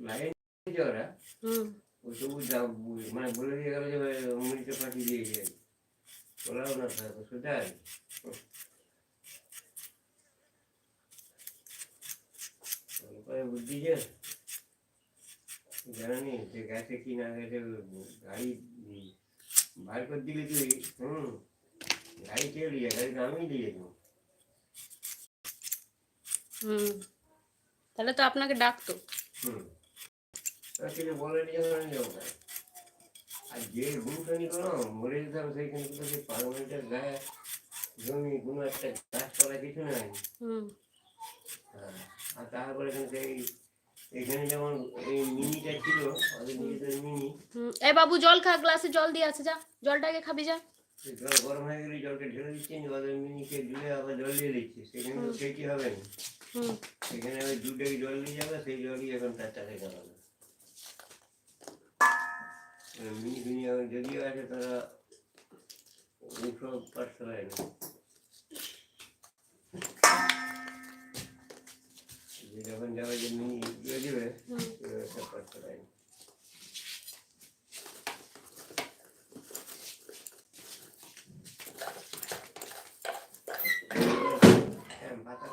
দিয়েছে ওরা তবু মানে বলে দিয়ে গেল যে অমৃত পাঠিয়ে দিয়েছে বলাও না থাকো উপায় বুদ্ধি যে জানি যে গেছে কি না গেছে গাড়ি বার করে দিলি তুই হুম গাড়ি কে দিয়ে গাড়ি আমি দিয়ে দেবো। হুম। তাহলে তো আপনাকে ডাকতো। হুম। তারা কিছু বলেনি যখন আমি যাব না। আর যে গুণখানি করো মরে যেতাম সেইখানে কিন্তু সেই পার্লামেন্টের গায়ে জমি কোনো একটা গাছপালা কিছু নাই। হ্যাঁ, আর তারপরে কিন্তু সেই এখানে যেমন এই মিনিটা ছিল ওদের নিজেদের মিনি। এই বাবু জল খা গ্লাসে জল দিয়ে আছে যা। জলটাকে খাবি যা। জল গরম হয়ে গেলে জলটা ঢেলে দিচ্ছে ওদের মিনিকে ঢুলে আবার জল দিয়ে দিচ্ছে। সেখানে সেটি হবে না। হুম সেখানে ওই দুটো জল দিয়ে যাবে সেই জলই এখন তার চাষে খাওয়াবে মিনি ফিনি এখন যদিও আছে তারা ওসব পাঠ করায় না। যে যখন যাবে যে মিনি দিয়ে দেবে হুম। সব পাঠ করায় না।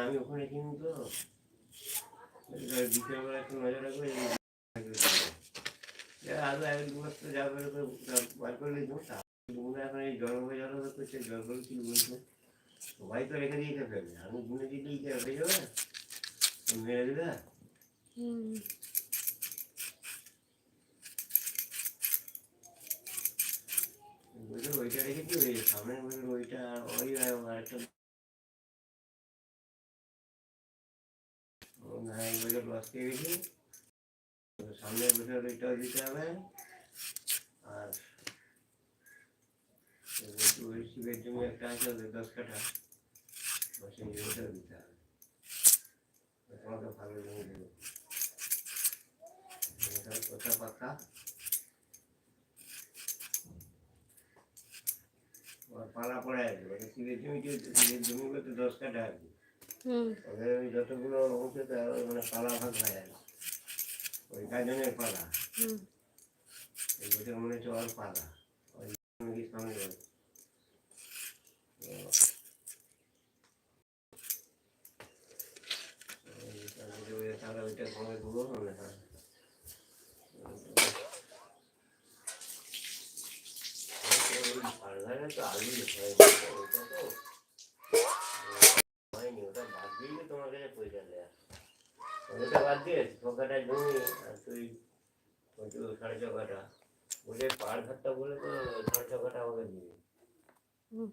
আমি ওখানে কিনি তো। বলছে, আর বিকেলবেলা একটু নজর রাখবে আরও এক দু বছর যা করে বার করে এখন এই জল হয়ে জল হয়ে করছে জল করে কি বলছে? সবাই তো রেখে দিয়েছে ফেলে। আমি গুনে দিলেই কি যাবে? মেরে দিলে ওইটা রেখেছি ওই সামনের বছর ওইটা ওই আরেকটা এই বছর লস খেয়ে গেছি সামনের বছর ওইটাও দিতে হবে। আর ওই শিবের জমি একটা আছে দশ কাঠা। সেই দিতে হবে তোমাকে ভালো জমি দেবো ওর পালা পড়ে তো দশ হুম। ওদের ওই যতগুলো অংশ মানে পালা ভাগ হয়ে ওই গাজনের পালা। এই বছর মনে হচ্ছে ওর পালা। ওই সামনে। তাহলে ওই তাহলে ওইটা না। হ্যাঁ ধারে তো আলু ওইটা তো হয়নি ওটা বাদ দিলে তোমার কাছে পয়সা দেয়া ওটা বাদ দিয়ে ছকাটা জমি আর তুই সাড়ে ছকাটা বলে পাড় ঘাটটা বলে তো সাড়ে ছ ছকাটা হবে হুম।